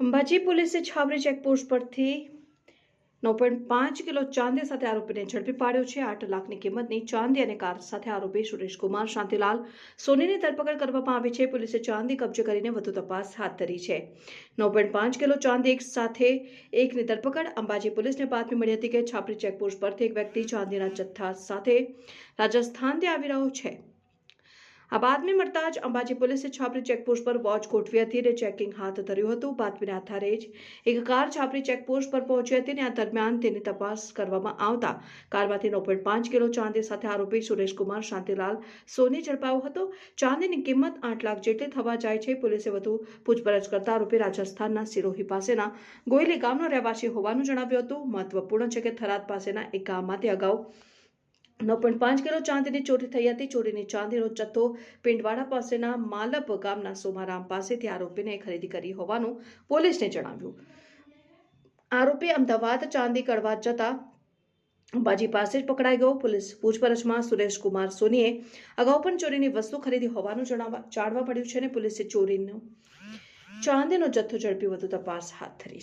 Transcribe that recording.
અંબાજી પોલીસે છાવરી ચેકપોસ્ટ પરથી નવ પોઈન્ટ પાંચ કિલો ચાંદી સાથે આરોપીને ઝડપી પાડ્યો છે. આઠ લાખની કિંમતની ચાંદી અને કાર સાથે આરોપી સુરેશકુમાર શાંતિલાલ સોનીની ધરપકડ કરવામાં આવી છે. પોલીસે ચાંદી કબજે કરીને વધુ તપાસ હાથ ધરી છે. નવ પોઈન્ટ પાંચ કિલો ચાંદી એક સાથે એકની ધરપકડ. અંબાજી પોલીસને બાતમી મળી હતી કે છાપરી ચેકપોસ્ટ પરથી એક વ્યક્તિ ચાંદીના જથ્થા સાથે રાજસ્થાનથી આવી રહ્યો છે. આ બાતમી મળતા જ અંબાજી પોલીસે છાપરી ચેકપોસ્ટ પર વોચ ગોઠવી હતી અને ચેકિંગ હાથ ધર્યું હતું. બાતમીના આધારે જ એક કાર છાપરી ચેકપોસ્ટ પર પહોંચી હતી અને આ દરમિયાન તેની તપાસ કરવામાં આવતા કારમાંથી નવ પોઈન્ટ પાંચ કિલો ચાંદી સાથે આરોપી સુરેશકુમાર શાંતિલાલ સોની ઝડપાયો હતો. ચાંદીની કિંમત આઠ લાખ જેટલી થવા જાય છે. પોલીસે વધુ પૂછપરછ કરતા આરોપી રાજસ્થાનના સિરોહી પાસેના ગોયલી ગામનો રહેવાસી હોવાનું જણાવ્યું હતું. મહત્વપૂર્ણ છે કે થરાદ પાસેના એક ગામમાંથી અગાઉ નવ પોઈન્ટ પાંચ કિલો ચાંદીની ચોરી થઈ હતી. ચોરીની ચાંદીનો જથ્થો પિંડવાડા પાસેના માલપ ગામના સોમારામ પાસેથી આરોપીને ખરીદી કરી હોવાનું પોલીસને જણાવ્યું. આરોપી અમદાવાદ ચાંદી કડવા જતા અંબાજી પાસે જ પકડાઈ ગયો. પોલીસ પૂછપરછમાં સુરેશકુમાર સોનીએ અગાઉ પણ ચોરીની વસ્તુ ખરીદી હોવાનું જણાવવા, જાણવા પડ્યું છે અને પોલીસે ચોરીનો, ચાંદીનો જથ્થો ઝડપી વધુ તપાસ હાથ ધરી છે.